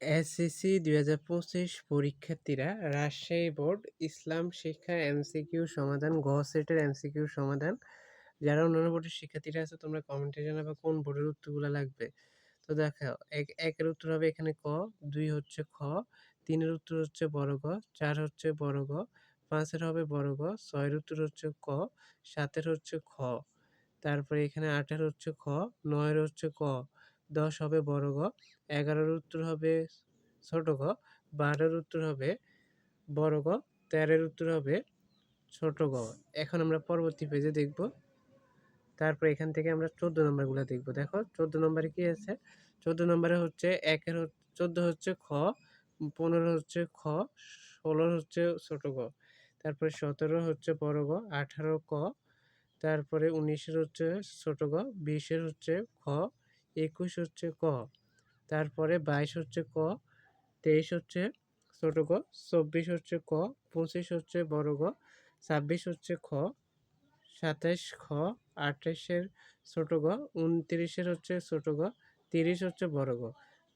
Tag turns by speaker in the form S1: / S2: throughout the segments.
S1: SSC দুই হাজার পঁচিশ পরীক্ষার্থীরা রাজশাহী বোর্ড, ইসলাম শিক্ষা, এমসিকিউ সমাধান গ সেটের এমসিকিউ সমাধান। যারা অন্যান্য বোর্ডের শিক্ষার্থীরা আছে, তোমরা কমেন্টে জানাবে কোন বোর্ডের উত্তরগুলো লাগবে। তো দেখো এক, একের উত্তর হবে এখানে ক, দুই হচ্ছে খ, তিনের উত্তর হচ্ছে বড় গ, চার হচ্ছে বড় গ, পাঁচের হবে বড় গ, ছয়ের উত্তর হচ্ছে ক, সাতের হচ্ছে খ। তারপরে এখানে আটের হচ্ছে খ, নয়ের হচ্ছে ক। দশ হবে বড় গ, এগারোর উত্তর হবে ছোট গ, বারোর উত্তর হবে বড় গ, তেরোর উত্তর হবে ছোট গ। এখন আমরা পরবর্তী পেজে দেখব। তারপর এখান থেকে আমরা চোদ্দ নম্বরগুলো দেখব। দেখো, চোদ্দ নম্বরে কি আছে? চোদ্দ নম্বরে হচ্ছে একের চোদ্দ হচ্ছে খ, পনেরো হচ্ছে খ, ষোলো হচ্ছে ছোট গ। তারপরে সতেরো হচ্ছে বড় গ, আঠারো ক, তারপরে উনিশের হচ্ছে ছোট গ, বিশের হচ্ছে খ একুশ হচ্ছে ক, তারপরে বাইশ হচ্ছে ক, তেইশ হচ্ছে ছোট গ, চব্বিশ হচ্ছে ক, পঁচিশ হচ্ছে বড় গ, ছাব্বিশ হচ্ছে খ, সাতাইশ খ, আঠাশের ছোট গ, উনত্রিশের হচ্ছে ছোট গ, তিরিশ হচ্ছে বড় গ।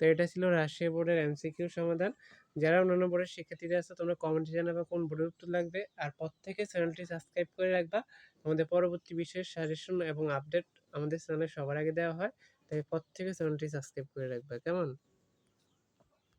S1: তো এটা ছিল রাশিয়া বোর্ডের এমসিকিউ সমাধান। যারা অন্যান্য বোর্ডের শিক্ষার্থীরা আছে, তোমরা কমেন্টে জানাবে কোন বোর্ডের উত্তর লাগবে। আর প্রত্যেকে চ্যানেলটি সাবস্ক্রাইব করে রাখবা। আমাদের পরবর্তী বিষয়ের সাজেশন এবং আপডেট আমাদের চ্যানেলে সবার আগে দেওয়া হয়। তাই প্রত্যেকে চ্যানেলটি সাবস্ক্রাইব করে রাখবা কেমন?